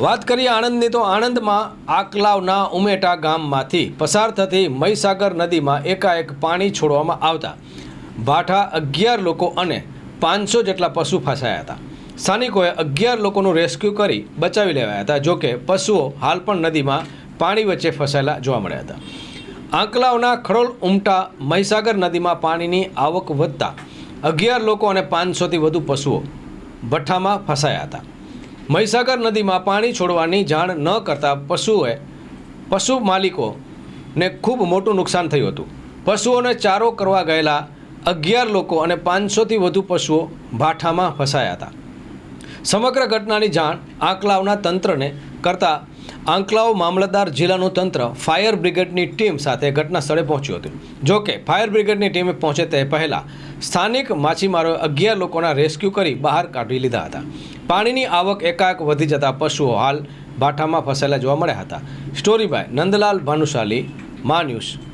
વાત કરીએ આણંદની, તો આણંદમાં આકલાવના ઉમેટા ગામમાંથી પસાર થતી મહીસાગર નદીમાં એકાએક પાણી છોડવામાં આવતા. ભાઠા અગિયાર લોકો અને પાંચસો જેટલા પશુ ફસાયા હતા. સ્થાનિકોએ અગિયાર લોકોનું રેસ્ક્યુ કરી બચાવી લેવાયા હતા જોકે પશુઓ હાલ પણ નદીમાં પાણી વચ્ચે ફસાયેલા જોવા મળ્યા હતા. આંકલાવના ખડોલ ઉમટા મહીસાગર નદીમાં પાણીની આવક વધતા અગિયાર લોકો અને પાંચસોથી વધુ પશુઓ ભઠ્ઠામાં ફસાયા હતા. મહીસાગર નદીમાં પાણી છોડવાની જાણ ન કરતા પશુઓએ, પશુ માલિકોને ખૂબ મોટું નુકસાન થયું હતું. પશુઓને ચારો કરવા ગયેલા અગિયાર લોકો અને પાંચસોથી વધુ પશુઓ ભાઠામાં ફસાયા હતા. સમગ્ર ઘટનાની જાણ આંકલાવના તંત્રને કરતા આંકલાવ મામલતદાર જિલ્લાનું તંત્ર ફાયર બ્રિગેડની ટીમ સાથે ઘટના સ્થળે પહોંચ્યું હતું. જો કે ફાયર બ્રિગેડની ટીમે પહોંચે તે પહેલાં સ્થાનિક માછીમારોએ અગિયાર લોકોના રેસ્ક્યુ કરી બહાર કાઢી લીધા હતા. પાણીની આવક એકાએક વધી જતા પશુઓ હાલ ભાઠામાં ફસાયેલા જોવા મળ્યા હતા. સ્ટોરી બાય નંદલાલ ભાનુશાલી, મા ન્યૂઝ.